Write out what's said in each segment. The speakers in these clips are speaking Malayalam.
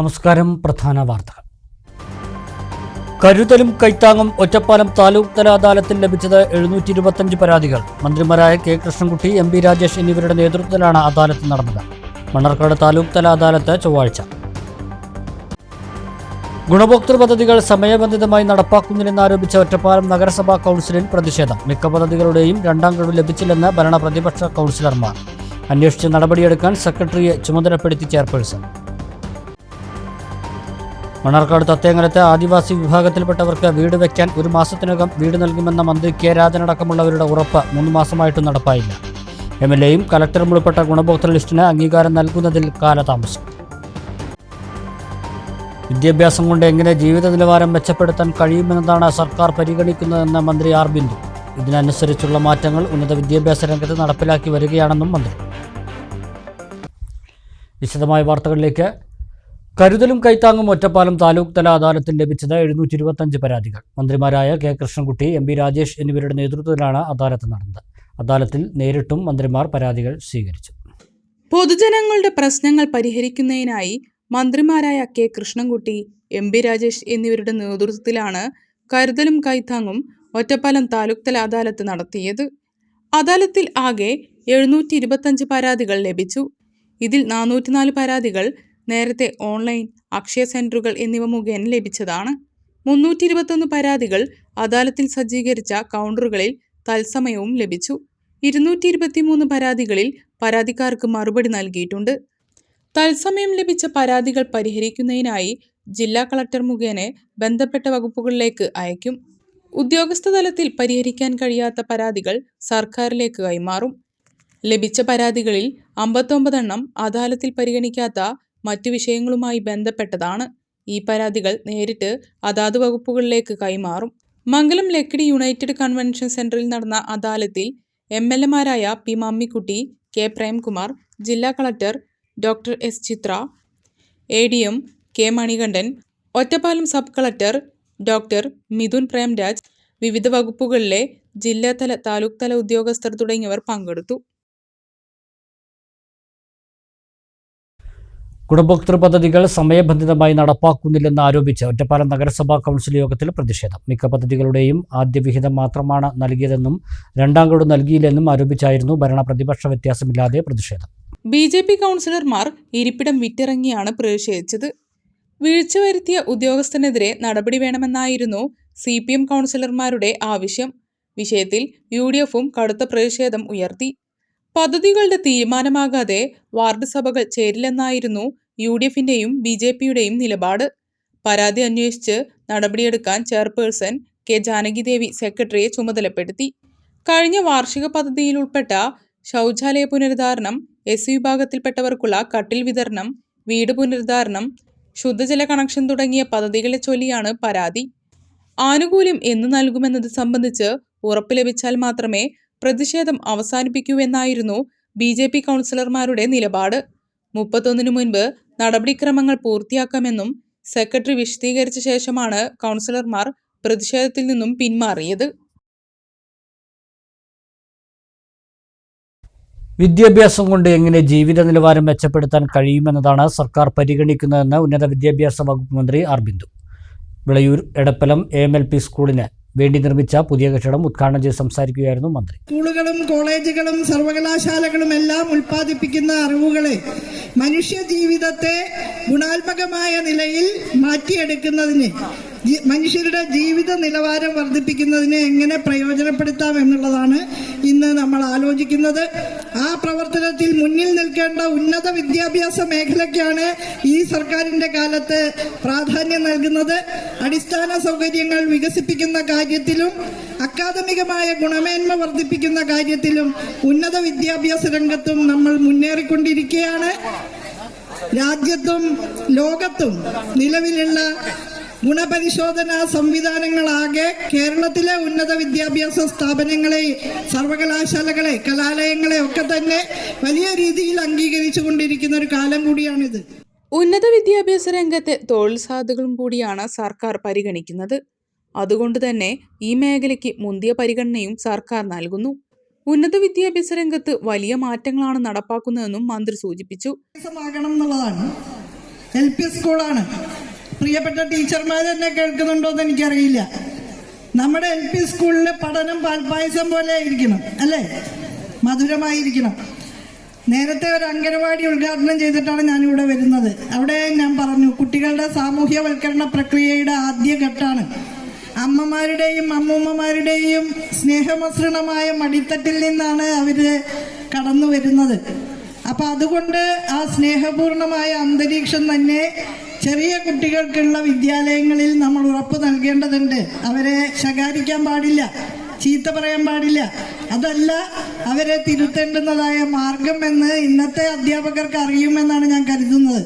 നമസ്കാരം പ്രധാന വാർത്തകൾ. കരുതലും കൈത്താങ്ങും ഒറ്റപ്പാലം താലൂക്ക് തല അദാലത്തിൽ ലഭിച്ചത് എഴുന്നൂറ്റി ഇരുപത്തഞ്ച് പരാതികൾ. മന്ത്രിമാരായ K Krishnankutty M P Rajesh എന്നിവരുടെ നേതൃത്വത്തിലാണ് അദാലത്ത് നടന്നത്. മണ്ണാർക്കാട് താലൂക്ക് തല അദാലത്ത് ചൊവ്വാഴ്ച. ഗുണഭോക്തൃ പദ്ധതികൾ സമയബന്ധിതമായി നടപ്പാക്കുന്നില്ലെന്നാരോപിച്ച ഒറ്റപ്പാലം നഗരസഭാ കൗൺസിലിൽ പ്രതിഷേധം. മിക്ക പദ്ധതികളുടെയും രണ്ടാം ഗഡു ലഭിച്ചില്ലെന്ന് ഭരണ പ്രതിപക്ഷ കൗൺസിലർമാർ. അന്വേഷിച്ച് നടപടിയെടുക്കാൻ സെക്രട്ടറിയെ ചുമതലപ്പെടുത്തി ചെയർപേഴ്സൺ. മണ്ണാർക്കാട് തത്തേങ്ങലത്തെ ആദിവാസി വിഭാഗത്തിൽപ്പെട്ടവർക്ക് വീട് വയ്ക്കാൻ ഒരു മാസത്തിനകം വീട് നൽകുമെന്ന മന്ത്രി കെ രാജനടക്കമുള്ളവരുടെ ഉറപ്പ് മൂന്ന് മാസമായിട്ടും നടപ്പായില്ല. എം എൽ എയും കലക്ടറും ഉൾപ്പെട്ട ഗുണഭോക്തൃ ലിസ്റ്റിന് അംഗീകാരം നൽകുന്നതിൽ കാലതാമസം. വിദ്യാഭ്യാസം കൊണ്ട് എങ്ങനെ ജീവിത നിലവാരം മെച്ചപ്പെടുത്താൻ കഴിയുമെന്നതാണ് സർക്കാർ പരിഗണിക്കുന്നതെന്ന് മന്ത്രി ആർ ബിന്ദു. ഇതിനനുസരിച്ചുള്ള മാറ്റങ്ങൾ ഉന്നത വിദ്യാഭ്യാസ രംഗത്ത് നടപ്പിലാക്കി വരികയാണെന്നും മന്ത്രി. വിശദമായ വാർത്തകളിലേക്ക് കരുതലും കൈത്താങ്ങും ഒറ്റപ്പാലം താലൂക്ക് തല അദാലത്തിൽ ലഭിച്ചത് എഴുന്നൂറ്റി ഇരുപത്തഞ്ച് പരാതികൾ. മന്ത്രിമാരായ K. Krishnankutty M. P Rajesh എന്നിവരുടെ നേതൃത്വത്തിലാണ് അദാലത്ത് നടന്നത്. അദാലത്തിൽ നേരിട്ടും മന്ത്രിമാർ പരാതികൾ സ്വീകരിച്ചു. പൊതുജനങ്ങളുടെ പ്രശ്നങ്ങൾ പരിഹരിക്കുന്നതിനായി മന്ത്രിമാരായ K. Krishnankutty M. P Rajesh എന്നിവരുടെ നേതൃത്വത്തിലാണ് കരുതലും കൈത്താങ്ങും ഒറ്റപ്പാലം താലൂക്ക് തല അദാലത്ത് നടത്തിയത്. അദാലത്തിൽ ആകെ എഴുന്നൂറ്റി പരാതികൾ ലഭിച്ചു. ഇതിൽ നാനൂറ്റിനാല് പരാതികൾ നേരത്തെ ഓൺലൈൻ അക്ഷയ സെന്ററുകൾ എന്നിവ മുഖേന ലഭിച്ചതാണ്. മുന്നൂറ്റി ഇരുപത്തൊന്ന് പരാതികൾ അദാലത്തിൽ സജ്ജീകരിച്ച കൗണ്ടറുകളിൽ തത്സമയവും ലഭിച്ചു. ഇരുന്നൂറ്റി ഇരുപത്തിമൂന്ന് പരാതികളിൽ പരാതിക്കാർക്ക് മറുപടി നൽകിയിട്ടുണ്ട്. തത്സമയം ലഭിച്ച പരാതികൾ പരിഹരിക്കുന്നതിനായി ജില്ലാ കളക്ടർ മുഖേന ബന്ധപ്പെട്ട വകുപ്പുകളിലേക്ക് അയക്കും. ഉദ്യോഗസ്ഥ തലത്തിൽ പരിഹരിക്കാൻ കഴിയാത്ത പരാതികൾ സർക്കാരിലേക്ക് കൈമാറും. ലഭിച്ച പരാതികളിൽ അമ്പത്തൊമ്പതെണ്ണം അദാലത്തിൽ പരിഗണിക്കാത്ത മറ്റു വിഷയങ്ങളുമായി ബന്ധപ്പെട്ടതാണ് ഈ പരാതികൾ നേരിട്ട് അതാത് വകുപ്പുകളിലേക്ക് കൈമാറും. മംഗലം ലക്കിടി യുണൈറ്റഡ് കൺവെൻഷൻ സെന്ററിൽ നടന്ന അദാലത്തിൽ എം എൽ എമാരായ പി മമ്മിക്കുട്ടി കെ പ്രേംകുമാർ ജില്ലാ collector doctor S. Chithra A D M K Manikandan Ottapalam sub collector doctor Mithun Premraj വിവിധ വകുപ്പുകളിലെ ജില്ലാതല താലൂക്ക് തല ഉദ്യോഗസ്ഥർ തുടങ്ങിയവർ പങ്കെടുത്തു. ഗുണഭോക്തൃ പദ്ധതികൾ സമയബന്ധിതമായി നടപ്പാക്കുന്നില്ലെന്ന് ആരോപിച്ച് ഒറ്റപ്പാലം നഗരസഭാ കൗൺസിൽ യോഗത്തിൽ പ്രതിഷേധം. മിക്ക പദ്ധതികളുടെയും ആദ്യ വിഹിതം മാത്രമാണ് നൽകിയതെന്നും രണ്ടാം ഗഡു നൽകിയില്ലെന്നും ആരോപിച്ചായിരുന്നു ഭരണ പ്രതിപക്ഷ വ്യത്യാസമില്ലാതെ പ്രതിഷേധം. ബി ജെ പി കൗൺസിലർമാർ ഇരിപ്പിടം വിറ്റിറങ്ങിയാണ് പ്രതിഷേധിച്ചത്. വീഴ്ച വരുത്തിയ ഉദ്യോഗസ്ഥനെതിരെ നടപടി വേണമെന്നായിരുന്നു സി പി എം കൗൺസിലർമാരുടെ ആവശ്യം. വിഷയത്തിൽ യു ഡി എഫും കടുത്ത പ്രതിഷേധം ഉയർത്തി. പദ്ധതികളുടെ തീരുമാനമാകാതെ വാർഡ് സഭകൾ ചേരില്ലെന്നായിരുന്നു യു ഡി എഫിന്റെയും ബി ജെ പിയുടെയും നിലപാട്. പരാതി അന്വേഷിച്ച് നടപടിയെടുക്കാൻ ചെയർപേഴ്സൺ കെ ജാനകിദേവി സെക്രട്ടറിയെ ചുമതലപ്പെടുത്തി. കഴിഞ്ഞ വാർഷിക പദ്ധതിയിൽ ഉൾപ്പെട്ട ശൗചാലയ പുനരുദ്ധാരണം എസ് വിഭാഗത്തിൽപ്പെട്ടവർക്കുള്ള കട്ടിൽ വിതരണം വീട് പുനരുദ്ധാരണം ശുദ്ധജല കണക്ഷൻ തുടങ്ങിയ പദ്ധതികളെ ചൊല്ലിയാണ് പരാതി. ആനുകൂല്യം എന്ന് നൽകുമെന്നത് സംബന്ധിച്ച് ഉറപ്പ് ലഭിച്ചാൽ മാത്രമേ പ്രതിഷേധം അവസാനിപ്പിക്കൂവെന്നായിരുന്നു ബി ജെ പി കൗൺസിലർമാരുടെ നിലപാട്. മുപ്പത്തൊന്നിനു മുൻപ് നടപടിക്രമങ്ങൾ പൂർത്തിയാക്കാമെന്നും സെക്രട്ടറി വിശദീകരിച്ച ശേഷമാണ് കൗൺസിലർമാർ പ്രതിഷേധത്തിൽ നിന്നും പിന്മാറിയത്. വിദ്യാഭ്യാസം കൊണ്ട് എങ്ങനെ ജീവിത നിലവാരം മെച്ചപ്പെടുത്താൻ കഴിയുമെന്നതാണ് സർക്കാർ പരിഗണിക്കുന്നതെന്ന് ഉന്നത വിദ്യാഭ്യാസ വകുപ്പ് മന്ത്രി R Bindu Vilayur Edappalam A M L P സ്കൂളിന് വേണ്ടി നിർമ്മിച്ച പുതിയ കെട്ടിടം ഉദ്ഘാടനം ചെയ്ത് സംസാരിക്കുകയായിരുന്നു മന്ത്രി. സ്കൂളുകളും കോളേജുകളും സർവകലാശാലകളും എല്ലാം ഉൽപ്പാദിപ്പിക്കുന്ന അറിവുകളെ മനുഷ്യ ജീവിതത്തെ ഗുണാത്മകമായ നിലയിൽ മാറ്റിയെടുക്കുന്നതിന് മനുഷ്യരുടെ ജീവിത നിലവാരം വർദ്ധിപ്പിക്കുന്നതിനെ എങ്ങനെ പ്രയോജനപ്പെടുത്താം എന്നുള്ളതാണ് ഇന്ന് നമ്മൾ ആലോചിക്കുന്നത്. ആ പ്രവർത്തനത്തിൽ മുന്നിൽ നിൽക്കേണ്ട ഉന്നത വിദ്യാഭ്യാസ മേഖലയ്ക്കാണ് ഈ സർക്കാരിന്റെ കാലത്ത് പ്രാധാന്യം നൽകുന്നത്. അടിസ്ഥാന സൗകര്യങ്ങൾ വികസിപ്പിക്കുന്ന കാര്യത്തിലും അക്കാദമികമായ ഗുണമേന്മ വർദ്ധിപ്പിക്കുന്ന കാര്യത്തിലും ഉന്നത വിദ്യാഭ്യാസ രംഗത്തും നമ്മൾ മുന്നേറിക്കൊണ്ടിരിക്കുകയാണ്. രാജ്യത്തും ലോകത്തും നിലവിലുള്ള ഗുണപരിശോധനാ സംവിധാനങ്ങളാകെ കേരളത്തിലെ ഉന്നത വിദ്യാഭ്യാസ സ്ഥാപനങ്ങളെ സർവകലാശാലകളെ കലാലയങ്ങളെ ഒക്കെ തന്നെ വലിയ രീതിയിൽ അംഗീകരിച്ചു കൊണ്ടിരിക്കുന്ന ഒരു കാലം കൂടിയാണിത്. ഉന്നത വിദ്യാഭ്യാസ രംഗത്തെ തൊഴിൽ സാധ്യതകളും കൂടിയാണ് സർക്കാർ പരിഗണിക്കുന്നത്. അതുകൊണ്ട് തന്നെ ഈ മേഖലയ്ക്ക് മുന്തിയ പരിഗണനയും സർക്കാർ നൽകുന്നു. ഉന്നത വിദ്യാഭ്യാസ രംഗത്ത് വലിയ മാറ്റങ്ങളാണ് നടപ്പാക്കുന്നതെന്നും മന്ത്രി സൂചിപ്പിച്ചു. എന്നുള്ളതാണ്. എൽ പി സ്കൂളാണ്. പ്രിയപ്പെട്ട ടീച്ചർമാർ തന്നെ കേൾക്കുന്നുണ്ടോ എന്ന് എനിക്കറിയില്ല. നമ്മുടെ എൽ പി സ്കൂളിലെ പഠനം പാൽപ്പായസം പോലെ ആയിരിക്കണം അല്ലേ? മധുരമായിരിക്കണം. നേരത്തെ ഒരു അംഗനവാടി ഉദ്ഘാടനം ചെയ്തിട്ടാണ് ഞാനിവിടെ വരുന്നത്. അവിടെ ഞാൻ പറഞ്ഞു കുട്ടികളുടെ സാമൂഹ്യവൽക്കരണ പ്രക്രിയയുടെ ആദ്യ ഘട്ടമാണ് അമ്മമാരുടെയും അമ്മൂമ്മമാരുടെയും സ്നേഹമസൃണമായ മടിത്തട്ടിൽ നിന്നാണ് അവർ കടന്നു വരുന്നത് അപ്പൊ അതുകൊണ്ട് ആ സ്നേഹപൂർണമായ അന്തരീക്ഷം തന്നെ ചെറിയ കുട്ടികൾക്കുള്ള വിദ്യാലയങ്ങളിൽ നമ്മൾ ഉറപ്പ് നൽകേണ്ടതുണ്ട്. അവരെ ശകാരിക്കാൻ പാടില്ല ചീത്ത പറയാൻ പാടില്ല. അതല്ല അവരെ തിരുത്തേണ്ടുന്നതായ മാർഗം എന്ന് ഇന്നത്തെ അധ്യാപകർക്ക് അറിയുമെന്നാണ് ഞാൻ കരുതുന്നത്.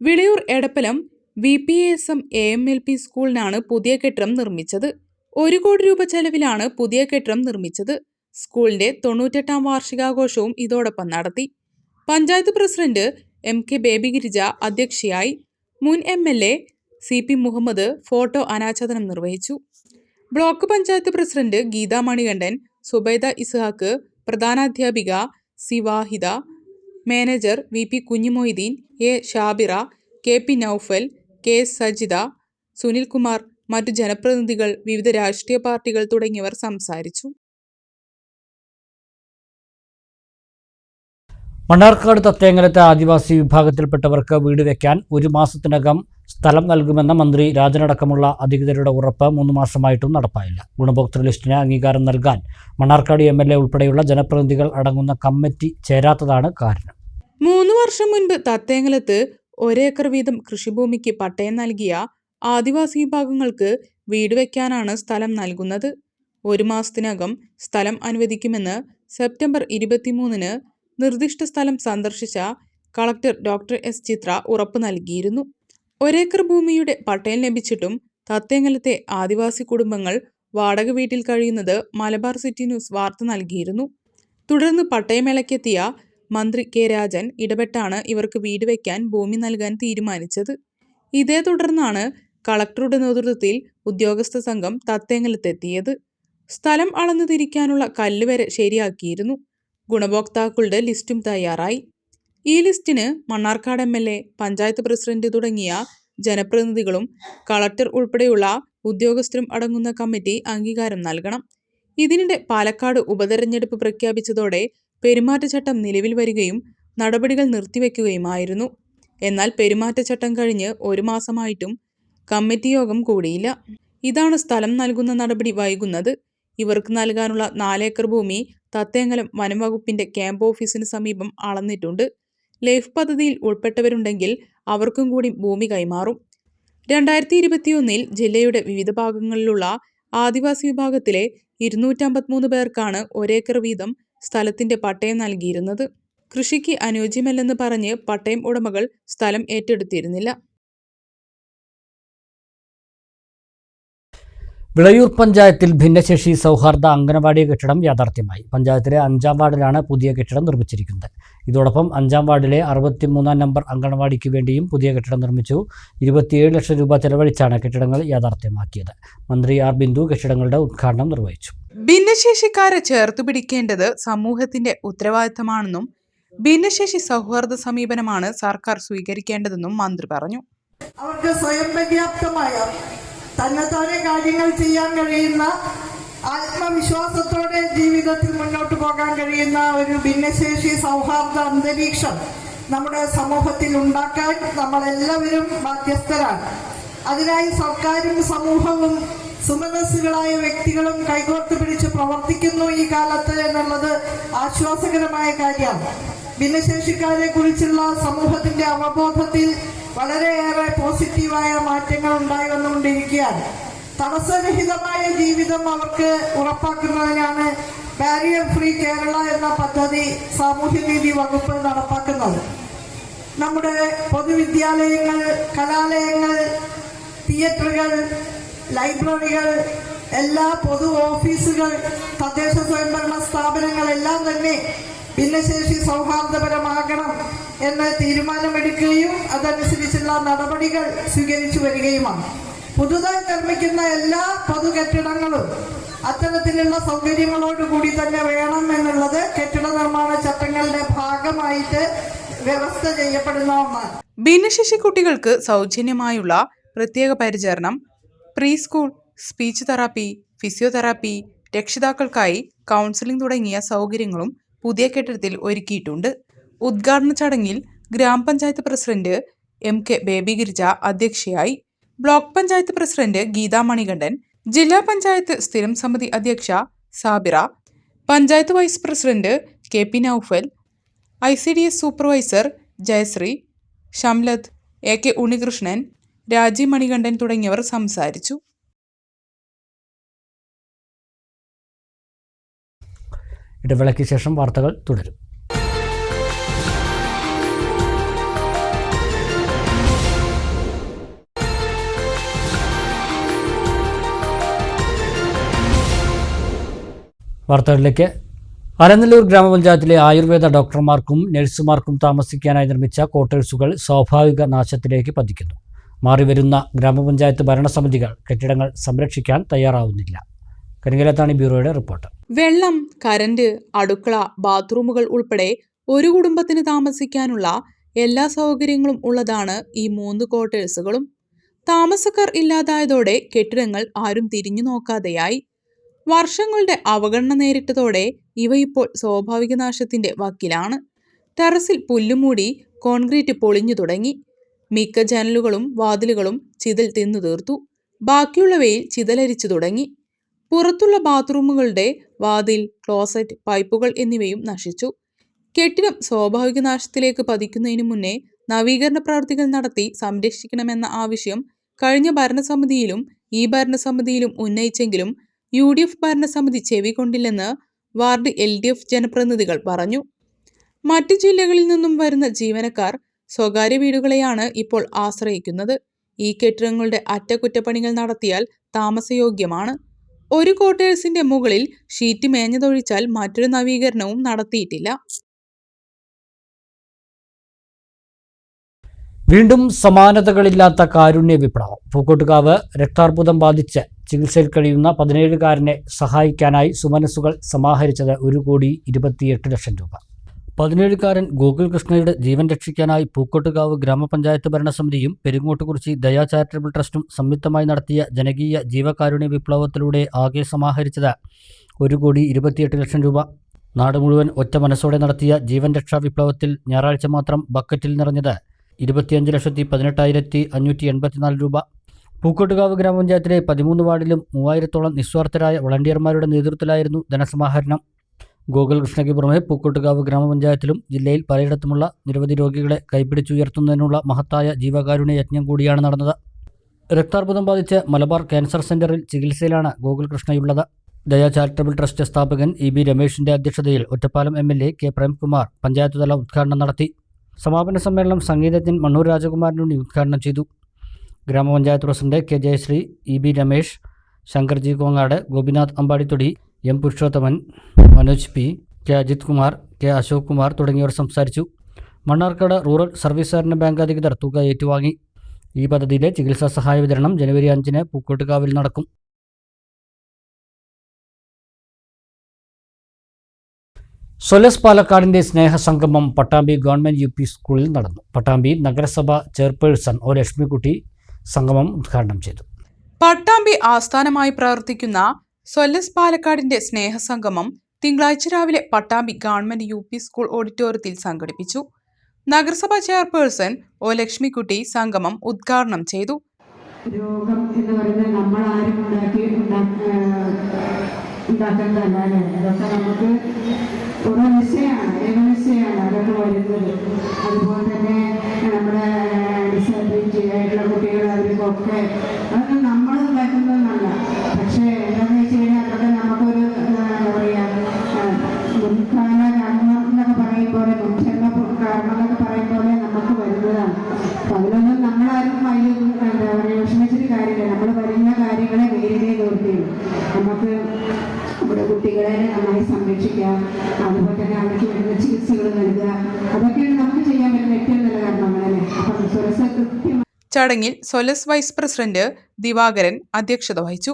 Viliyur Edappalam V P S M A M L P സ്കൂളിനാണ് പുതിയ കെട്ടിടം നിർമ്മിച്ചത്. ഒരു കോടി രൂപ ചെലവിലാണ് പുതിയ കെട്ടിടം നിർമ്മിച്ചത്. സ്കൂളിന്റെ തൊണ്ണൂറ്റെട്ടാം വാർഷികാഘോഷവും ഇതോടൊപ്പം നടത്തി. Panchayat president M K Baby Girija അധ്യക്ഷയായി. മുൻ M L A C P Muhammad photo അനാച്ഛാദനം നിർവഹിച്ചു. Block panchayat president Geetha Manikandan Subaida Ishaq പ്രധാനാധ്യാപിക Sivahida manager V P Kunhumoideen A Shabira K P Noufal K Sajitha Sunilkumar മറ്റു ജനപ്രതിനിധികൾ വിവിധ രാഷ്ട്രീയ പാർട്ടികൾ തുടങ്ങിയവർ സംസാരിച്ചു. മണ്ണാർക്കാട് തത്തേങ്ങലത്തെ ആദിവാസി വിഭാഗത്തിൽപ്പെട്ടവർക്ക് വീട് വയ്ക്കാൻ ഒരു മാസത്തിനകം സ്ഥലം നൽകുമെന്ന മന്ത്രി രാജനടക്കമുള്ള അധികൃതരുടെ ഉറപ്പ് മൂന്ന് മാസമായിട്ടും നടപ്പായില്ല. ഗുണഭോക്തൃ ലിസ്റ്റിന് അംഗീകാരം നൽകാൻ മണ്ണാർക്കാട് എം ഉൾപ്പെടെയുള്ള ജനപ്രതിനിധികൾ അടങ്ങുന്ന കമ്മിറ്റി ചേരാത്തതാണ് കാരണം. മൂന്ന് വർഷം മുൻപ് തത്തേങ്ങലത്ത് ഒരേക്കർ വീതം കൃഷിഭൂമിക്ക് പട്ടയം നൽകിയ ആദിവാസി വിഭാഗങ്ങൾക്ക് വീട് വയ്ക്കാനാണ് സ്ഥലം നൽകുന്നത്. ഒരു മാസത്തിനകം സ്ഥലം അനുവദിക്കുമെന്ന് സെപ്റ്റംബർ ഇരുപത്തിമൂന്നിന് നിർദ്ദിഷ്ട സ്ഥലം സന്ദർശിച്ച കളക്ടർ ഡോക്ടർ എസ് ചിത്ര ഉറപ്പു നൽകിയിരുന്നു. ഒരേക്കർ ഭൂമിയുടെ പട്ടയം ലഭിച്ചിട്ടും തത്തേങ്ങലത്തെ ആദിവാസി കുടുംബങ്ങൾ വാടക വീട്ടിൽ കഴിയുന്നത് മലബാർ സിറ്റി ന്യൂസ് വാർത്ത നൽകിയിരുന്നു. തുടർന്ന് പട്ടയമേളയ്ക്കെത്തിയ മന്ത്രി കെ രാജൻ ഇടപെട്ടാണ് ഇവർക്ക് വീട് വയ്ക്കാൻ ഭൂമി നൽകാൻ തീരുമാനിച്ചത്. ഇതേ തുടർന്നാണ് കളക്ടറുടെ നേതൃത്വത്തിൽ ഉദ്യോഗസ്ഥ സംഘം തത്തേങ്ങലത്തെത്തിയത്. സ്ഥലം അളന്നു തിരിക്കാനുള്ള കല്ല് വരെ ശരിയാക്കിയിരുന്നു. ഗുണഭോക്താക്കളുടെ ലിസ്റ്റും തയ്യാറായി. ഈ ലിസ്റ്റിന് Mannarkkad M L A panchayat president തുടങ്ങിയ ജനപ്രതിനിധികളും കളക്ടർ ഉൾപ്പെടെയുള്ള ഉദ്യോഗസ്ഥരും അടങ്ങുന്ന കമ്മിറ്റി അംഗീകാരം നൽകണം. ഇതിനിടെ പാലക്കാട് ഉപതെരഞ്ഞെടുപ്പ് പ്രഖ്യാപിച്ചതോടെ പെരുമാറ്റച്ചട്ടം നിലവിൽ വരികയും നടപടികൾ നിർത്തിവെക്കുകയുമായിരുന്നു. എന്നാൽ പെരുമാറ്റച്ചട്ടം കഴിഞ്ഞ് ഒരു മാസമായിട്ടും കമ്മിറ്റി യോഗം കൂടിയില്ല. ഇതാണ് സ്ഥലം നൽകുന്ന നടപടി വൈകുന്നത്. ഇവർക്ക് നൽകാനുള്ള നാലേക്കർ ഭൂമി തത്തേങ്ങലം വനംവകുപ്പിന്റെ ക്യാമ്പ് ഓഫീസിന് സമീപം അളന്നിട്ടുണ്ട്. ലൈഫ് പദ്ധതിയിൽ ഉൾപ്പെട്ടവരുണ്ടെങ്കിൽ അവർക്കും കൂടി ഭൂമി കൈമാറും. രണ്ടായിരത്തി ഇരുപത്തിയൊന്നിൽ ജില്ലയുടെ വിവിധ ഭാഗങ്ങളിലുള്ള ആദിവാസി വിഭാഗത്തിലെ ഇരുന്നൂറ്റമ്പത്തിമൂന്ന് പേർക്കാണ് ഒരേക്കർ വീതം സ്ഥലത്തിന്റെ പട്ടയം നൽകിയിരുന്നത്. കൃഷിക്ക് അനുയോജ്യമല്ലെന്ന് പറഞ്ഞ് പട്ടയം ഉടമകൾ സ്ഥലം ഏറ്റെടുത്തിരുന്നില്ല. വിളയൂർ പഞ്ചായത്തിൽ ഭിന്നശേഷി സൗഹാർദ്ദ അംഗനവാടി കെട്ടിടം യാഥാർത്ഥ്യമായി. പഞ്ചായത്തിലെ അഞ്ചാം വാർഡിലാണ് പുതിയ കെട്ടിടം നിർമ്മിച്ചിരിക്കുന്നത്. ഇതോടൊപ്പം അഞ്ചാം വാർഡിലെ അറുപത്തിമൂന്നാം നമ്പർ അംഗനവാടിക്ക് വേണ്ടിയും പുതിയ കെട്ടിടം നിർമ്മിച്ചു. ഇരുപത്തിയേഴ് ലക്ഷം രൂപ ചെലവഴിച്ചാണ് കെട്ടിടങ്ങൾ യാഥാർത്ഥ്യമാക്കിയത്. മന്ത്രി ആർ ബിന്ദു കെട്ടിടങ്ങളുടെ ഉദ്ഘാടനം നിർവഹിച്ചു. ഭിന്നശേഷിക്കാരെ ചേർത്തു പിടിക്കേണ്ടത് സമൂഹത്തിന്റെ ഉത്തരവാദിത്തമാണെന്നും ഭിന്നശേഷി സൗഹാർദ്ദ സമീപനമാണ് സർക്കാർ സ്വീകരിക്കേണ്ടതെന്നും മന്ത്രി പറഞ്ഞു. അവർക്ക് സ്വയം പര്യാപ്തമായ തന്നെത്താനെ കാര്യങ്ങൾ ചെയ്യാൻ കഴിയുന്ന ആത്മവിശ്വാസത്തോടെ ജീവിതത്തിൽ മുന്നോട്ട് പോകാൻ കഴിയുന്ന ഒരു ഭിന്നശേഷി സൗഹാർദ്ദ അന്തരീക്ഷം നമ്മുടെ സമൂഹത്തിൽ ഉണ്ടാക്കാൻ നമ്മളെല്ലാവരും ബാധ്യസ്ഥരാണ്. അതിനായി സർക്കാരും സമൂഹവും സുമനസ്സുകളായ വ്യക്തികളും കൈകോർത്ത് പിടിച്ച് പ്രവർത്തിക്കുന്നു ഈ കാലത്ത് എന്നുള്ളത് ആശ്വാസകരമായ കാര്യമാണ്. ഭിന്നശേഷിക്കാരെ കുറിച്ചുള്ള സമൂഹത്തിന്റെ അവബോധത്തിൽ വളരെയേറെ പോസിറ്റീവായ മാറ്റങ്ങൾ ഉണ്ടായി വന്നുകൊണ്ടിരിക്കുകയാണ് തടസ്സരഹിതമായ ജീവിതം അവർക്ക് ഉറപ്പാക്കുന്നതിനാണ് ബാരിയർ ഫ്രീ കേരള എന്ന പദ്ധതി സാമൂഹ്യനീതി വകുപ്പ് നടപ്പാക്കുന്നത്. നമ്മുടെ പൊതുവിദ്യാലയങ്ങൾ കലാലയങ്ങൾ തിയേറ്ററുകൾ ലൈബ്രറികൾ എല്ലാ പൊതു ഓഫീസുകൾ തദ്ദേശ സ്വയംഭരണ സ്ഥാപനങ്ങളെല്ലാം തന്നെ ഭിന്നശേഷി സൗഹാർദ്ദപരമാകണം എന്ന് തീരുമാനമെടുക്കുകയും അതനുസരിച്ചുള്ള നടപടികൾ സ്വീകരിച്ചു വരികയുമാണ്. പുതുതായി നിർമ്മിക്കുന്ന എല്ലാ പൊതു കെട്ടിടങ്ങളും അത്തരത്തിലുള്ള സൗകര്യങ്ങളോടുകൂടി തന്നെ വേണം എന്നുള്ളത് കെട്ടിട നിർമ്മാണ ചട്ടങ്ങളുടെ ഭാഗമായിട്ട് വ്യവസ്ഥ ചെയ്യപ്പെടുന്ന ഒന്നാണ്. ഭിന്നശേഷി കുട്ടികൾക്ക് സൗജന്യമായുള്ള പ്രത്യേക പരിചരണം pre school speech therapy physiotherapy രക്ഷിതാക്കൾക്കായി counselling തുടങ്ങിയ സൗകര്യങ്ങളും പുതിയ കെട്ടിടത്തിൽ ഒരുക്കിയിട്ടുണ്ട്. ഉദ്ഘാടന ചടങ്ങിൽ ഗ്രാമപഞ്ചായത്ത് president M K Baby Girija അധ്യക്ഷയായി. ബ്ലോക്ക് പഞ്ചായത്ത് പ്രസിഡന്റ് ഗീതാ മണികണ്ഠൻ ജില്ലാ പഞ്ചായത്ത് സ്ഥിരം സമിതി അധ്യക്ഷ Sabira panchayat vice president K P Noufal I C D S supervisor Jayashree Shamlath A K Unnikrishnan Rajeev Manikandan തുടങ്ങിയവർ സംസാരിച്ചു. ഇടവേളയ്ക്ക് ശേഷം വാർത്തകൾ തുടരും. വാർത്തകളിലേക്ക്. അരനല്ലൂർ ഗ്രാമപഞ്ചായത്തിലെ ആയുർവേദ ഡോക്ടർമാർക്കും നഴ്സുമാർക്കും താമസിക്കാനായി നിർമ്മിച്ച ക്വാർട്ടേഴ്സുകൾ സ്വാഭാവിക നാശത്തിലേക്ക് പതിക്കുന്നു. മാറിവരുന്ന ഗ്രാമപഞ്ചായത്ത് ഭരണസമിതികൾ കെട്ടിടങ്ങൾ സംരക്ഷിക്കാൻ തയ്യാറാവുന്നില്ല. കരിങ്കലത്താണി ബ്യൂറോയുടെ റിപ്പോർട്ട്. വെള്ളം കരണ്ട് അടുക്കള ബാത്റൂമുകൾ ഉൾപ്പെടെ ഒരു കുടുംബത്തിന് താമസിക്കാനുള്ള എല്ലാ സൗകര്യങ്ങളും ഉള്ളതാണ് ഈ മൂന്ന് ക്വാർട്ടേഴ്സുകളും. താമസക്കാർ ഇല്ലാതായതോടെ കെട്ടിടങ്ങൾ ആരും തിരിഞ്ഞു നോക്കാതെയായി. വർഷങ്ങളുടെ അവഗണന നേരിട്ടതോടെ ഇവ ഇപ്പോൾ സ്വാഭാവിക നാശത്തിന്റെ വക്കിലാണ്. ടെറസിൽ പുല്ലുമൂടി കോൺക്രീറ്റ് പൊളിഞ്ഞു തുടങ്ങി. മിക്ക ജനലുകളും വാതിലുകളും ചിതൽ തിന്നു തീർത്തു. ബാക്കിയുള്ളവയിൽ ചിതലരിച്ചു തുടങ്ങി. പുറത്തുള്ള ബാത്റൂമുകളുടെ വാതിൽ ക്ലോസറ്റ് പൈപ്പുകൾ എന്നിവയും നശിച്ചു. കെട്ടിടം സ്വാഭാവിക നാശത്തിലേക്ക് പതിക്കുന്നതിന് മുന്നേ നവീകരണ പ്രവർത്തികൾ നടത്തി സംരക്ഷിക്കണമെന്ന ആവശ്യം കഴിഞ്ഞ ഭരണസമിതിയിലും ഈ ഭരണസമിതിയിലും ഉന്നയിച്ചെങ്കിലും യു ഡി എഫ് ഭരണസമിതി ചെവികൊണ്ടില്ലെന്ന് വാർഡ് എൽ ഡി എഫ് ജനപ്രതിനിധികൾ പറഞ്ഞു. മറ്റു ജില്ലകളിൽ നിന്നും വരുന്ന ജീവനക്കാർ സ്വകാര്യ വീടുകളെയാണ് ഇപ്പോൾ ആശ്രയിക്കുന്നത്. ഈ കെട്ടിടങ്ങളുടെ അറ്റകുറ്റപ്പണികൾ നടത്തിയാൽ താമസയോഗ്യമാണ്. ഒരു ക്വാർട്ടേഴ്സിന്റെ മുകളിൽ ഷീറ്റ് മേഞ്ഞതൊഴിച്ചാൽ മറ്റൊരു നവീകരണവും നടത്തിയിട്ടില്ല. വീണ്ടും സമാനതകളില്ലാത്ത കാരുണ്യ വിപ്ലവം പൂക്കോട്ടുകാവ് രക്താർബുദം ബാധിച്ച് ചികിത്സയിൽ കഴിയുന്ന പതിനേഴുകാരനെ സഹായിക്കാനായി സുമനസ്സുകൾ സമാഹരിച്ചത് ഒരു കോടി ഇരുപത്തിയെട്ട് ലക്ഷം രൂപ. പതിനേഴുകാരൻ ഗോകുൽ കൃഷ്ണയുടെ ജീവൻ രക്ഷിക്കാനായി പൂക്കോട്ടുകാവ് ഗ്രാമപഞ്ചായത്ത് ഭരണസമിതിയും പെരുങ്ങോട്ടുകുറിച്ചി ദയാ ചാരിറ്റബിൾ ട്രസ്റ്റും സംയുക്തമായി നടത്തിയ ജനകീയ ജീവകാരുണ്യ വിപ്ലവത്തിലൂടെ ആകെ സമാഹരിച്ചത് ഒരു കോടി ഇരുപത്തിയെട്ട് ലക്ഷം രൂപ. നാട് മുഴുവൻ ഒറ്റ മനസ്സോടെ നടത്തിയ ജീവൻ രക്ഷാ വിപ്ലവത്തിൽ ഞായറാഴ്ച മാത്രം ബക്കറ്റിൽ നിറഞ്ഞത് ഇരുപത്തിയഞ്ച് ലക്ഷത്തി പതിനെട്ടായിരത്തി അഞ്ഞൂറ്റി എൺപത്തിനാല് രൂപ. പൂക്കോട്ടുകാവ് ഗ്രാമപഞ്ചായത്തിലെ പതിമൂന്ന് വാർഡിലും മൂവായിരത്തോളം നിസ്വാർത്ഥരായ വളണ്ടിയർമാരുടെ നേതൃത്വത്തിലായിരുന്നു ധനസമാഹരണം. ഗോകുൽ കൃഷ്ണയ്ക്ക് പുറമെ പൂക്കോട്ടുകാവ് ഗ്രാമപഞ്ചായത്തിലും ജില്ലയിൽ പലയിടത്തുമുള്ള നിരവധി രോഗികളെ കൈപിടിച്ചുയർത്തുന്നതിനുള്ള മഹത്തായ ജീവകാരുണ്യ യജ്ഞം കൂടിയാണ് നടന്നത്. രക്താർബുദം ബാധിച്ച് മലബാർ ക്യാൻസർ സെന്ററിൽ ചികിത്സയിലാണ് ഗോകുൽ കൃഷ്ണയുള്ളത് ദയാ ചാരിറ്റബിൾ ട്രസ്റ്റ് സ്ഥാപകൻ ഇ ബി രമേശിന്റെ അധ്യക്ഷതയിൽ Ottapalam M L A K Premkumar panchayat തല ഉദ്ഘാടനം നടത്തി. സമാപന സമ്മേളനം സംഗീതജ്ഞൻ മണ്ണൂർ രാജകുമാരനുണ്ണി ഉദ്ഘാടനം ചെയ്തു. ഗ്രാമപഞ്ചായത്ത് president K Jayashree E B Ramesh Shankarji Kongad Gopinath Ambadithodi M Purushothaman Manoj P. K. Ajith Kumar K. Ashok Kumar തുടങ്ങിയവർ സംസാരിച്ചു. മണ്ണാർക്കാട് റൂറൽ സർവീസ് സഹകരണ ബാങ്ക് അധികൃതർ തുക ഏറ്റുവാങ്ങി. ഈ പദ്ധതിയിലെ ചികിത്സാ സഹായ വിതരണം ജനുവരി അഞ്ചിന് പൂക്കോട്ടുകാവിൽ നടക്കും. സൊലസ് പാലക്കാടിന്റെ സ്നേഹസംഗമം പട്ടാമ്പി ഗവൺമെന്റ് യു പി സ്കൂളിൽ നടന്നു. പട്ടാമ്പി നഗരസഭ ചെയർപേഴ്സൺ ഒ. ലക്ഷ്മിക്കുട്ടി സംഗമം ഉദ്ഘാടനം ചെയ്തു. പട്ടാമ്പി ആസ്ഥാനമായി പ്രവർത്തിക്കുന്ന സൊല്ലസ് പാലക്കാടിന്റെ സ്നേഹസംഗമം തിങ്കളാഴ്ച രാവിലെ Pattambi government U P school ഓഡിറ്റോറിയത്തിൽ സംഘടിപ്പിച്ചു. നഗരസഭാ ചെയർപേഴ്സൺ ഒ ലക്ഷ്മിക്കുട്ടി സംഗമം ഉദ്ഘാടനം ചെയ്തു. രോഗം എന്ന് പറയുന്നത് നമ്മൾ ആരും ഉണ്ടാക്കി ഉണ്ടാക്ക- ഏഹ് ഉണ്ടാക്കുന്നതല്ല അല്ലേ? അതൊക്കെ നമുക്ക് ഒരു നിശ്ചയമാണ് ദൈവനിശ്ചയമാണ് അതൊക്കെ വരുന്നത്. അതുപോലെ തന്നെ നമ്മുടെ ഡിസബിലിറ്റി ആയിട്ടുള്ള കുട്ടികൾ അവർക്കൊക്കെ നമ്മൾ പറയുന്ന കാര്യങ്ങളെ നേരിടേ നിർത്തിയും നമുക്ക് നമ്മുടെ കുട്ടികളെ നന്നായി സംരക്ഷിക്കാം. അതുപോലെ തന്നെ അവർക്ക് വേണ്ട ചികിത്സകൾ നൽകുക. അതൊക്കെയാണ് നമുക്ക് ചെയ്യാൻ പറ്റുന്ന ഏറ്റവും നല്ല കർമ്മങ്ങളല്ലേ അപ്പം സ്വരസ കൃത്യമായി ചടങ്ങിൽ സൊലസ് വൈസ് പ്രസിഡന്റ് ദിവാകരൻ അധ്യക്ഷത വഹിച്ചു.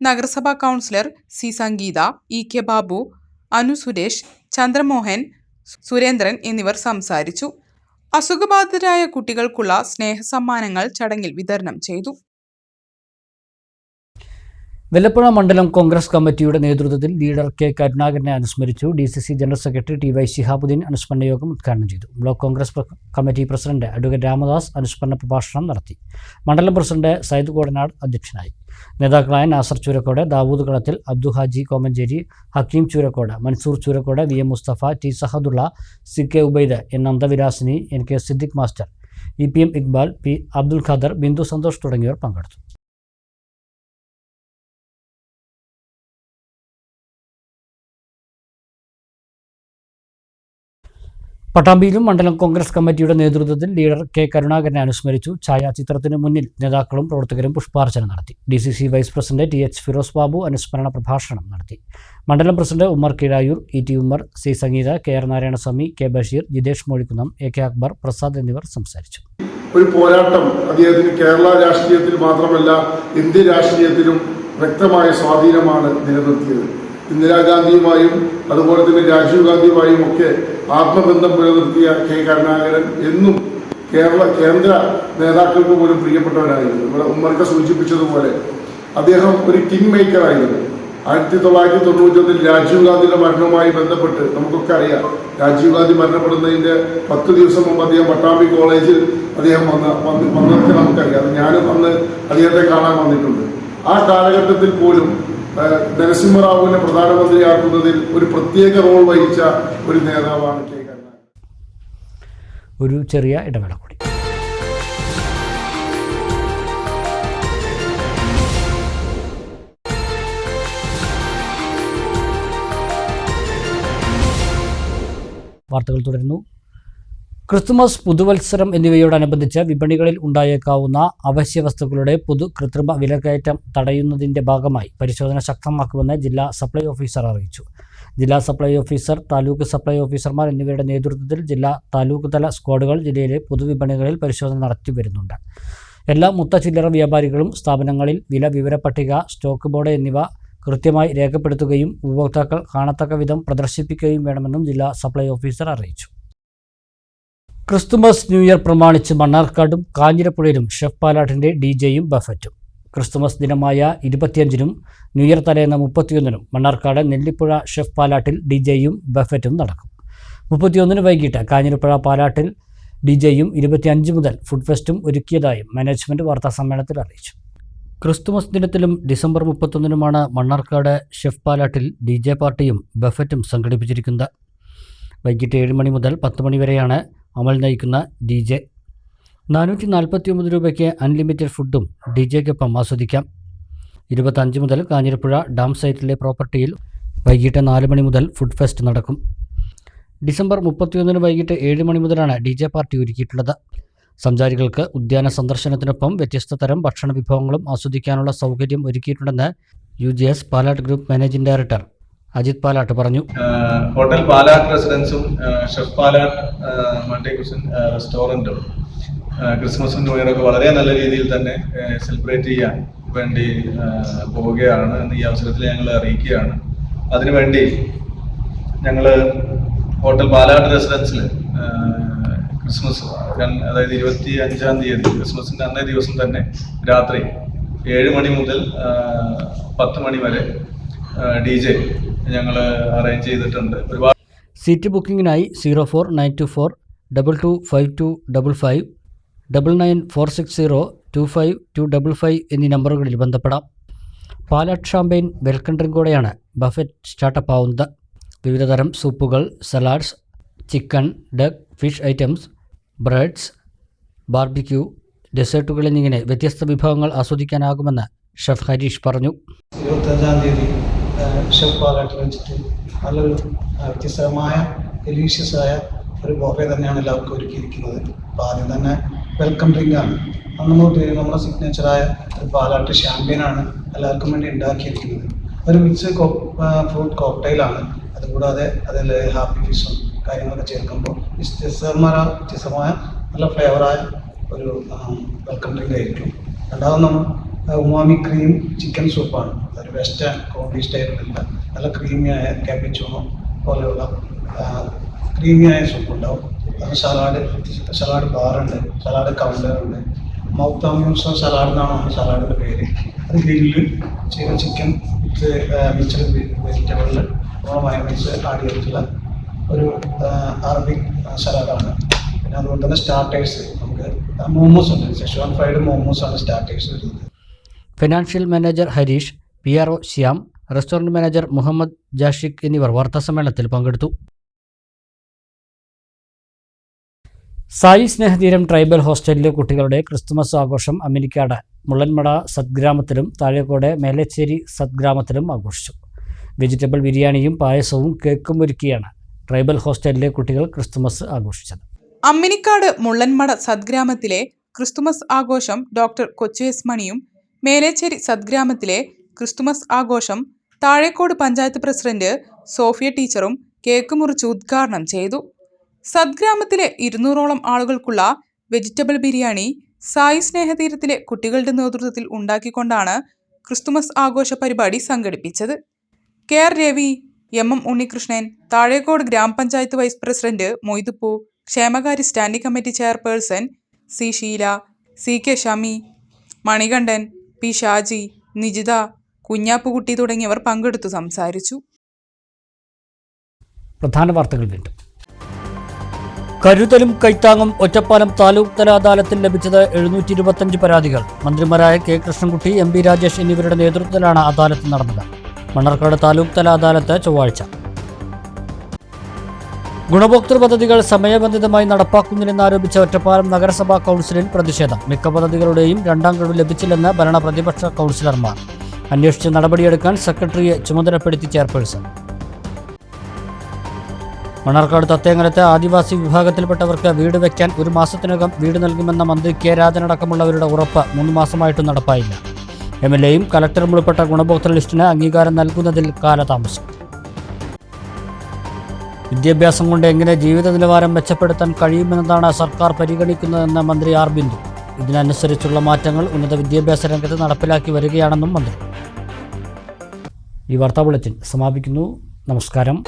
നഗരസഭാ councillor C Sangeetha E K Babu Anu Suresh Chandramohan Surendran എന്നിവർ സംസാരിച്ചു. അസുഖബാധിതരായ കുട്ടികൾക്കുള്ള സ്നേഹസമ്മാനങ്ങൾ ചടങ്ങിൽ വിതരണം ചെയ്തു. വെല്ലപ്പുഴ മണ്ഡലം കോൺഗ്രസ് കമ്മിറ്റിയുടെ നേതൃത്വത്തിൽ ലീഡർ കെ കരുണാകരനെ അനുസ്മരിച്ചു. D C C general secretary T Y Shihabuddin അനുസ്മരണ യോഗം ഉദ്ഘാടനം ചെയ്തു. Block Congress committee president advocate Ramdas അനുസ്മരണ പ്രഭാഷണം നടത്തി. മണ്ഡലം പ്രസിഡന്റ് സയ്യിദ് കോടനാട് അധ്യക്ഷനായി. നേതാക്കളായ Nasar Choorakkode Dawood Kalathil Abdu Haji Komancheri Hakeem Choorakkode Mansoor Choorakkode V M Musthafa T Sahadulla C K Ubaid N Nandavilasini N K Siddique master E P M Iqbal P Abdul Khader Bindu Santhosh തുടങ്ങിയവർ പങ്കെടുത്തു. പട്ടാമ്പിയിലും മണ്ഡലം കോൺഗ്രസ് കമ്മിറ്റിയുടെ നേതൃത്വത്തിൽ ലീഡർ കെ കരുണാകരനെ അനുസ്മരിച്ചു. ഛായാചിത്രത്തിന് മുന്നിൽ നേതാക്കളും പ്രവർത്തകരും പുഷ്പാർച്ചന നടത്തി. D C C vice president T H Firoz Babu അനുസ്മരണ പ്രഭാഷണം നടത്തി. മണ്ഡലം president Ummer Keezhayur E T Ummer C Sangeetha K R Narayanaswamy K Basheer Jithesh Mozhikkunnam A K Akbar Prasad എന്നിവർ സംസാരിച്ചു. ഒരു പോരാട്ടം അദ്ദേഹത്തിന് കേരള രാഷ്ട്രീയത്തിൽ മാത്രമല്ല ഇന്ത്യ രാഷ്ട്രീയത്തിലും വ്യക്തമായ സ്വാധീനമാണ് നിലനിർത്തിയത്. ഇന്ദിരാഗാന്ധിയുമായും അതുപോലെ തന്നെ രാജീവ് ഗാന്ധിയുമായും ഒക്കെ ആത്മബന്ധം പുലർത്തിയ കെ കരുണാകരൻ എന്നും കേരള കേന്ദ്ര നേതാക്കൾക്ക് പോലും പ്രിയപ്പെട്ടവരായിരുന്നു. ഇവിടെ ഉമ്മർക്ക സൂചിപ്പിച്ചതുപോലെ അദ്ദേഹം ഒരു കിങ് മേക്കർ ആയിരുന്നു. ആയിരത്തി തൊള്ളായിരത്തി തൊണ്ണൂറ്റൊന്നിൽ രാജീവ് ഗാന്ധിയുടെ മരണവുമായി ബന്ധപ്പെട്ട് നമുക്കൊക്കെ അറിയാം രാജീവ് ഗാന്ധി മരണപ്പെടുന്നതിന്റെ പത്ത് ദിവസം മുമ്പ് അദ്ദേഹം പട്ടാമ്പി കോളേജിൽ അദ്ദേഹം വന്ന വന്ന് വന്നതൊക്കെ നമുക്കറിയാം. ഞാനും അന്ന് അദ്ദേഹത്തെ കാണാൻ വന്നിട്ടുണ്ട്. ആ കാലഘട്ടത്തിൽ പോലും നരസിംഹറാവുവിനെ പ്രധാനമന്ത്രിയാക്കുന്നതിൽ ഒരു പ്രത്യേക റോൾ വഹിച്ച ഒരു നേതാവാണ് കെ ഒരു ചെറിയ ഇടവേള കൂടി. വാർത്തകൾ തുടരുന്നു. ക്രിസ്തുമസ് പുതുവത്സരം എന്നിവയോടനുബന്ധിച്ച് വിപണികളിൽ ഉണ്ടായേക്കാവുന്ന അവശ്യ വസ്തുക്കളുടെ പൊതു കൃത്രിമ വിലക്കയറ്റം തടയുന്നതിന്റെ ഭാഗമായി പരിശോധന ശക്തമാക്കുമെന്ന് ജില്ലാ സപ്ലൈ ഓഫീസർ അറിയിച്ചു. ജില്ലാ സപ്ലൈ ഓഫീസർ താലൂക്ക് സപ്ലൈ ഓഫീസർമാർ എന്നിവരുടെ നേതൃത്വത്തിൽ ജില്ലാ താലൂക്ക് തല സ്ക്വാഡുകൾ ജില്ലയിലെ പൊതുവിപണികളിൽ പരിശോധന നടത്തി വരുന്നുണ്ട്. എല്ലാ മൊത്ത ചില്ലറ വ്യാപാരികളും സ്ഥാപനങ്ങളിൽ വില വിവര പട്ടിക സ്റ്റോക്ക് ബോർഡ് എന്നിവ കൃത്യമായി രേഖപ്പെടുത്തുകയും ഉപഭോക്താക്കൾ കാണത്തക്ക വിധം പ്രദർശിപ്പിക്കുകയും വേണമെന്നും ജില്ലാ സപ്ലൈ ഓഫീസർ അറിയിച്ചു. ക്രിസ്തുമസ് ന്യൂ ഇയർ പ്രമാണിച്ച് മണ്ണാർക്കാടും കാഞ്ഞിരപ്പുഴയിലും ഷെഫ് പാലാട്ടിന്റെ ഡി ജെയും ബഫറ്റും. ക്രിസ്തുമസ് ദിനമായ ഇരുപത്തിയഞ്ചിനും ന്യൂ ഇയർ തലേന്ന് മുപ്പത്തിയൊന്നിനും മണ്ണാർക്കാട് നെല്ലിപ്പുഴ ഷെഫ് പാലാട്ടിൽ ഡി ജെയും ബഫറ്റും നടക്കും. മുപ്പത്തിയൊന്നിന് വൈകിട്ട് കാഞ്ഞിരപ്പുഴ പാലാട്ടിൽ ഡി ജെയും ഇരുപത്തിയഞ്ച് മുതൽ ഫുഡ് ഫെസ്റ്റും ഒരുക്കിയതായും മാനേജ്മെന്റ് വാർത്താ സമ്മേളനത്തിൽ അറിയിച്ചു. ക്രിസ്തുമസ് ദിനത്തിലും December മുപ്പത്തൊന്നിനുമാണ് Mannarkkad chef Palattil D J പാർട്ടിയും ബഫറ്റും സംഘടിപ്പിച്ചിരിക്കുന്നത്. വൈകിട്ട് ഏഴ് മണി മുതൽ പത്ത് മണി വരെയാണ് അമൽ നയിക്കുന്ന ഡി ജെ. നാനൂറ്റി നാൽപ്പത്തി ഒമ്പത് രൂപയ്ക്ക് അൺലിമിറ്റഡ് ഫുഡും ഡി ജെക്കൊപ്പം ആസ്വദിക്കാം. ഇരുപത്തഞ്ച് മുതൽ കാഞ്ഞിരപ്പുഴ ഡാം സൈറ്റിലെ പ്രോപ്പർട്ടിയിൽ വൈകിട്ട് നാല് മണി മുതൽ ഫുഡ് ഫെസ്റ്റ് നടക്കും. ഡിസംബർ മുപ്പത്തിയൊന്നിന് വൈകിട്ട് ഏഴ് മണി മുതലാണ് ഡി ജെ പാർട്ടി ഒരുക്കിയിട്ടുള്ളത്. സഞ്ചാരികൾക്ക് ഉദ്യാന സന്ദർശനത്തിനൊപ്പം വ്യത്യസ്ത തരം ഭക്ഷണ വിഭവങ്ങളും ആസ്വദിക്കാനുള്ള സൗകര്യം ഒരുക്കിയിട്ടുണ്ടെന്ന് U G S Palat group managing director Ajith Palat പറഞ്ഞു. ഹോട്ടൽ പാലാട്ട് റെസിഡൻസും ഷെഫ് പാലാട്ട് മണ്ടേ മൾട്ടി കുസിൻ ആഹ് റെസ്റ്റോറന്റും ക്രിസ്മസും ഇയറൊക്കെ വളരെ നല്ല രീതിയിൽ തന്നെ സെലിബ്രേറ്റ് ചെയ്യാൻ വേണ്ടി പോവുകയാണ് എന്ന് ഈ അവസരത്തിൽ ഞങ്ങൾ അറിയിക്കുകയാണ്. അതിനുവേണ്ടി ഞങ്ങൾ ഹോട്ടൽ പാലാട്ട് റെസിഡൻസിൽ ക്രിസ്മസ് അതായത് ഇരുപത്തി അഞ്ചാം തീയതി ക്രിസ്മസിന്റെ അന്നേ ദിവസം തന്നെ രാത്രി ഏഴ് മണി മുതൽ പത്ത് മണി വരെ ഡി ജെ ഞങ്ങൾ അറേഞ്ച് ചെയ്തിട്ടുണ്ട്. ഒരുപാട് seat ബുക്കിംഗിനായി zero four nine two four double two five two double five double nine four six zero two five two double five എന്നീ നമ്പറുകളിൽ ബന്ധപ്പെടാം. പാലാട്ട് ഷാമ്പയിൻ വെൽക്കം ഡ്രിങ്കോടെയാണ് ബഫറ്റ് സ്റ്റാർട്ടപ്പ് ആവുന്നത്. വിവിധതരം സൂപ്പുകൾ salads chicken duck fish items breads barbecue ഡെസേർട്ടുകൾ എന്നിങ്ങനെ വ്യത്യസ്ത വിഭവങ്ങൾ ആസ്വദിക്കാനാകുമെന്ന് ഷെഫ് ഹരീഷ് പറഞ്ഞു. ഇരുപത്തഞ്ചാം തീയതി ഷെഫ് പാലാട്ട് വെച്ചിട്ട് നല്ലൊരു വ്യത്യസ്തമായ ഡെലീഷ്യസ് ആയ ഒരു ബോഫെ തന്നെയാണ് എല്ലാവർക്കും ഒരുക്കിയിരിക്കുന്നത്. അപ്പോൾ ആദ്യം തന്നെ വെൽക്കം ഡ്രിങ്ക് ആണ്. നമ്മൾ നമ്മുടെ സിഗ്നേച്ചറായ ഒരു പാലാട്ട് ഷാമ്പ്യനാണ് എല്ലാവർക്കും വേണ്ടി ഉണ്ടാക്കിയിരിക്കുന്നത്. ഒരു മിക്സ് ഫ്രൂട്ട് കോക്ടെയിലാണ് അതുകൂടാതെ അതിൽ ഹാപ്പി ഫിഷും കാര്യങ്ങളൊക്കെ ചേർക്കുമ്പോൾ വ്യത്യസ്തമായ വ്യത്യസ്തമായ നല്ല ഫ്ലേവറായ ഒരു വെൽക്കം ഡ്രിങ്ക് ആയിരിക്കും. രണ്ടാമത് നമ്മൾ ഉമാമി ക്രീം ചിക്കൻ സൂപ്പാണ് ഒരു വെസ്റ്റേൺ കോമഡി സ്റ്റൈലിലുള്ള നല്ല ക്രീമിയായ ക്യാപിച്ചോണോ പോലെയുള്ള ക്രീമിയായ സൂപ്പ് ഉണ്ടാവും. അത് സലാഡ് സലാഡ് ബാറുണ്ട് സലാഡ് കൗണ്ടറുണ്ട് മൗത്ത് അമ്യൂസ സലാഡ് എന്നാണ് സലാഡിന്റെ പേര്. അത് ഗ്രില്ല് ചെയ്ത ചിക്കൻ മിക്സഡ് വെജിറ്റബിളിൽ നമ്മൾ മയോണൈസ് ആഡ് ചെയ്തിട്ടുള്ള ഒരു അറബിക് സലാഡാണ് പിന്നെ അതുകൊണ്ട് തന്നെ സ്റ്റാർട്ടേഴ്സ് നമുക്ക് മോമോസ് ഉണ്ട്. സെഷുവാൻ ഫ്രൈഡ് മോമോസ് ആണ് സ്റ്റാർട്ടേഴ്സ് വരുന്നത്. Financial manager Harish P R O Shyam restaurant manager Muhammad Jashiq എന്നിവർ വാർത്താസമ്മേളനത്തിൽ പങ്കെടുത്തു. സായി സ്നേഹതീരം ട്രൈബൽ ഹോസ്റ്റലിലെ കുട്ടികളുടെ ക്രിസ്തുമസ് ആഘോഷം അമേരിക്കയുടെ മുള്ളൻമട സദ്ഗ്രാമത്തിലും താഴേക്കോട് മേലച്ചേരി സദ്ഗ്രാമത്തിലും ആഘോഷിച്ചു. വെജിറ്റബിൾ ബിരിയാണിയും പായസവും കേക്കും ഒരുക്കിയാണ് ട്രൈബൽ ഹോസ്റ്റലിലെ കുട്ടികൾ ക്രിസ്തുമസ് ആഘോഷിച്ചത്. അമ്മിനിക്കാട് മുള്ളൻമട സദ്ഗ്രാമത്തിലെ ക്രിസ്തുമസ് ആഘോഷം ഡോക്ടർ കൊച്ചു എസ് മണിയും മേലേച്ചേരി സദ്ഗ്രാമത്തിലെ ക്രിസ്തുമസ് ആഘോഷം താഴേക്കോട് പഞ്ചായത്ത് പ്രസിഡന്റ് സോഫിയ ടീച്ചറും കേക്ക് മുറിച്ച് ഉദ്ഘാടനം ചെയ്തു. സദ്ഗ്രാമത്തിലെ ഇരുന്നൂറോളം ആളുകൾക്കുള്ള വെജിറ്റബിൾ ബിരിയാണി സായി സ്നേഹതീരത്തിലെ കുട്ടികളുടെ നേതൃത്വത്തിൽ ഉണ്ടാക്കിക്കൊണ്ടാണ് ക്രിസ്തുമസ് ആഘോഷ പരിപാടി സംഘടിപ്പിച്ചത്. K R Ravi M M Unnikrishnan Thazhekode ഗ്രാമപഞ്ചായത്ത് vice president മൊയ്തുപ്പൂ ക്ഷേമകാരി standing committee chairperson C Sheela C K Shami Manikandan P Shaji Nijitha Kunhappukutty തുടങ്ങിയവർ പങ്കെടുത്തു സംസാരിച്ചു. പ്രധാന വാർത്തകൾ വീണ്ടും. കരുതലും കൈത്താങ്ങും ഒറ്റപ്പാലം താലൂക്ക് തല അദാലത്തിൽ ലഭിച്ചത് എഴുന്നൂറ്റി ഇരുപത്തഞ്ച് പരാതികൾ. മന്ത്രിമാരായ K. Krishnankutty M. P. Rajesh എന്നിവരുടെ നേതൃത്വത്തിലാണ് അദാലത്ത് നടന്നത്. മണ്ണാർക്കാട് താലൂക്ക് തല അദാലത്ത് ചൊവ്വാഴ്ച ഗുണഭോക്തൃ പദ്ധതികൾ സമയബന്ധിതമായി നടപ്പാക്കുന്നില്ലെന്നാരോപിച്ച ഒറ്റപ്പാലം നഗരസഭാ കൗൺസിലിൽ പ്രതിഷേധം. മിക്ക പദ്ധതികളുടെയും രണ്ടാം ഗഡു ലഭിച്ചില്ലെന്ന് ഭരണ പ്രതിപക്ഷ കൗൺസിലർമാർ. അന്വേഷിച്ച് നടപടിയെടുക്കാൻ സെക്രട്ടറിയെ ചുമതലപ്പെടുത്തി ചെയർപേഴ്സൺ. മണ്ണാർക്കാട് തത്തേങ്ങലത്തെ ആദിവാസി വിഭാഗത്തിൽപ്പെട്ടവർക്ക് വീട് വയ്ക്കാൻ ഒരു മാസത്തിനകം വീട് നൽകുമെന്ന മന്ത്രി കെ രാജനടക്കമുള്ളവരുടെ ഉറപ്പ് മൂന്ന് മാസമായിട്ടും നടപ്പായില്ല. എം എൽ എയും കലക്ടറും ഉൾപ്പെട്ട ഗുണഭോക്തൃ ലിസ്റ്റിന് അംഗീകാരം നൽകുന്നതിൽ കാലതാമസം. വിദ്യാഭ്യാസം കൊണ്ട് എങ്ങനെ ജീവിത നിലവാരം മെച്ചപ്പെടുത്താൻ കഴിയുമെന്നതാണ് സർക്കാർ പരിഗണിക്കുന്നതെന്ന് മന്ത്രി ആർ ബിന്ദു. ഇതിനനുസരിച്ചുള്ള മാറ്റങ്ങൾ ഉന്നത വിദ്യാഭ്യാസ രംഗത്ത് നടപ്പിലാക്കി വരികയാണെന്നും മന്ത്രി. ഈ വാർത്താ ബുള്ളറ്റിൻ സമാപിക്കുന്നു. നമസ്കാരം.